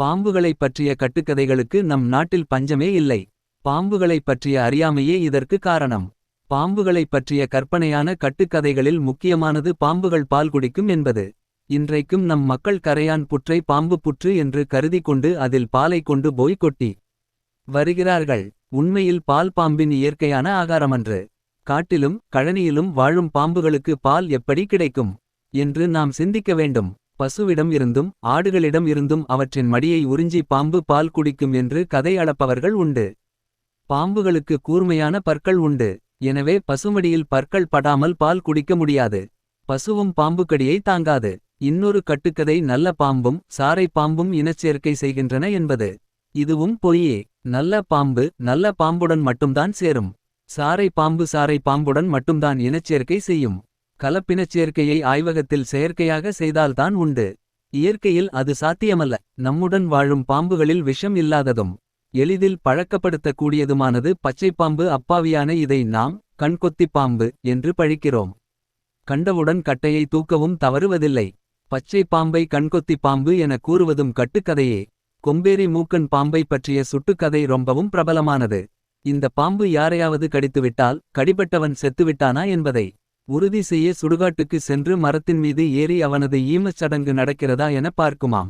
பாம்புகளைப் பற்றிய கட்டுக்கதைகளுக்கு நம் நாட்டில் பஞ்சமே இல்லை. பாம்புகளைப் பற்றிய அறியாமையே இதற்கு காரணம். பாம்புகளைப் பற்றிய கற்பனையான கட்டுக்கதைகளில் முக்கியமானது பாம்புகள் பால் குடிக்கும் என்பது. இன்றைக்கும் நம் மக்கள் கரையான் புற்றை பாம்பு புற்று என்று கருதி கொண்டு அதில் பாலை கொண்டு போய் கொட்டி வருகிறார்கள். உண்மையில் பால் பாம்பின் இயற்கையான ஆகாரமன்று. காட்டிலும் கழனியிலும் வாழும் பாம்புகளுக்கு பால் எப்படி கிடைக்கும்? என்று நாம் சிந்திக்க வேண்டும். பசுவிடம் இருந்தும் ஆடுகளிடம் இருந்தும் அவற்றின் மடியை உறிஞ்சி பாம்பு பால் குடிக்கும் என்று கதை அளப்பவர்கள் உண்டு. பாம்புகளுக்கு கூர்மையான பற்கள் உண்டு. எனவே பசுமடியில் பற்கள் படாமல் பால் குடிக்க முடியாது. பசுவும் பாம்புக்கடியை தாங்காது. இன்னொரு கட்டுக்கதை நல்ல பாம்பும் சாரை பாம்பும் இனச்சேர்க்கை செய்கின்றன என்பது. இதுவும் பொய்யே. நல்ல பாம்பு நல்ல பாம்புடன் மட்டும்தான் சேரும். சாரை பாம்பு சாரை பாம்புடன் மட்டும்தான் இனச்சேர்க்கை செய்யும். கலப்பினச் சேர்க்கையை ஆய்வகத்தில் செயற்கையாக செய்தால்தான் உண்டு. இயற்கையில் அது சாத்தியமல்ல. நம்முடன் வாழும் பாம்புகளில் விஷம் இல்லாததும் எளிதில் பழக்கப்படுத்தக்கூடியதுமானது பச்சைப்பாம்பு அப்பாவியான இதை நாம் கண்கொத்திப் பாம்பு என்று பழிக்கிறோம். கண்டவுடன் கட்டையை தூக்கவும் தவறுவதில்லை. பச்சை பாம்பை கண்கொத்தி பாம்பு என கூறுவதும் கட்டுக்கதையே. கொம்பேரி மூக்கன் பாம்பை பற்றிய சுட்டுக்கதை ரொம்பவும் பிரபலமானது. இந்த பாம்பு யாரையாவது கடித்துவிட்டால் கடிபட்டவன் செத்துவிட்டானா என்பதை உறுதி செய்ய சுடுகாட்டுக்கு சென்று மரத்தின் மீது ஏறி அவனது ஈமச் சடங்கு நடக்கிறதா என பார்க்குமாம்.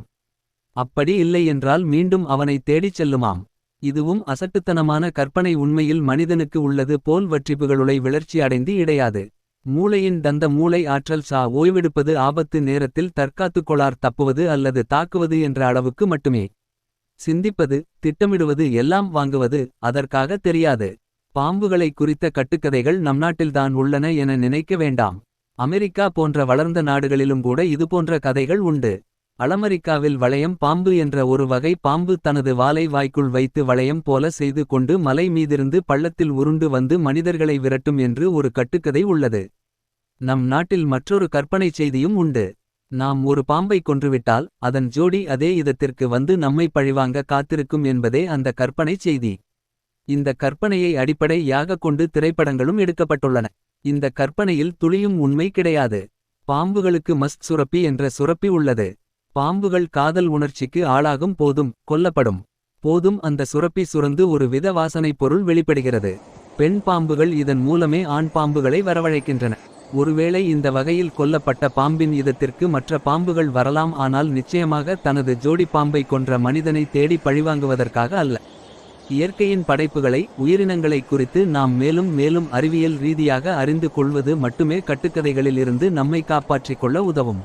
அப்படி இல்லை என்றால் மீண்டும் அவனை தேடிச் செல்லுமாம். இதுவும் அசட்டுத்தனமான கற்பனை உண்மையில் மனிதனுக்கு உள்ளது போல் வற்றிப்புகளுளை விளர்ச்சி அடைந்து இடையாது. மூளையின் தந்த மூளை ஆற்றல் சா ஓய்வெடுப்பது ஆபத்து நேரத்தில் தற்காத்துக்கொளார் தப்புவது அல்லது தாக்குவது என்ற அளவுக்கு மட்டுமே. சிந்திப்பது திட்டமிடுவது எல்லாம் வாங்குவது அதற்காக தெரியாது. பாம்புகளை குறித்த கட்டுக்கதைகள் நம் நாட்டில்தான் உள்ளன என நினைக்க வேண்டாம். அமெரிக்கா போன்ற வளர்ந்த நாடுகளிலும் கூட இதுபோன்ற கதைகள் உண்டு. அலமரிக்காவில் வளையம் பாம்பு என்ற ஒரு வகை பாம்பு தனது வாலை வாய்க்குள் வைத்து வளையம் போல செய்து கொண்டு மலை மீதிருந்து பள்ளத்தில் உருண்டு வந்து மனிதர்களை விரட்டும் என்று ஒரு கட்டுக்கதை உள்ளது. நம் நாட்டில் மற்றொரு கற்பனைச் செய்தியும் உண்டு. நாம் ஒரு பாம்பை கொன்றுவிட்டால் அதன் ஜோடி அதே இதத்திற்கு வந்து நம்மை பழிவாங்க காத்திருக்கும் என்பதே அந்த கற்பனைச் செய்தி. இந்த கற்பனையை அடிப்படையாக கொண்டு திரைப்படங்களும் எடுக்கப்பட்டுள்ளன. இந்த கற்பனையில் துளியும் உண்மை கிடையாது. பாம்புகளுக்கு மஸ்ட் சுரப்பி என்ற சுரப்பி உள்ளது. பாம்புகள் காதல் உணர்ச்சிக்கு ஆளாகும் போதும் கொல்லப்படும். போதும் அந்த சுரப்பி சுரந்து ஒரு வித வாசனைப் பொருள் வெளிப்படுகிறது. பெண் பாம்புகள் இதன் மூலமே ஆண் பாம்புகளை வரவழைக்கின்றன. ஒருவேளை இந்த வகையில் கொல்லப்பட்ட பாம்பின் இதத்திற்கு மற்ற பாம்புகள் வரலாம் ஆனால் நிச்சயமாக தனது ஜோடி பாம்பை கொன்ற மனிதனை தேடி பழிவாங்குவதற்காக அல்ல. இயற்கையின் படைப்புகளை உயிரினங்களை குறித்து நாம் மேலும் மேலும் அறிவியல் ரீதியாக அறிந்து கொள்வது மட்டுமே கட்டுக்கதைகளில் இருந்து நம்மை காப்பாற்றிக் கொள்ள உதவும்.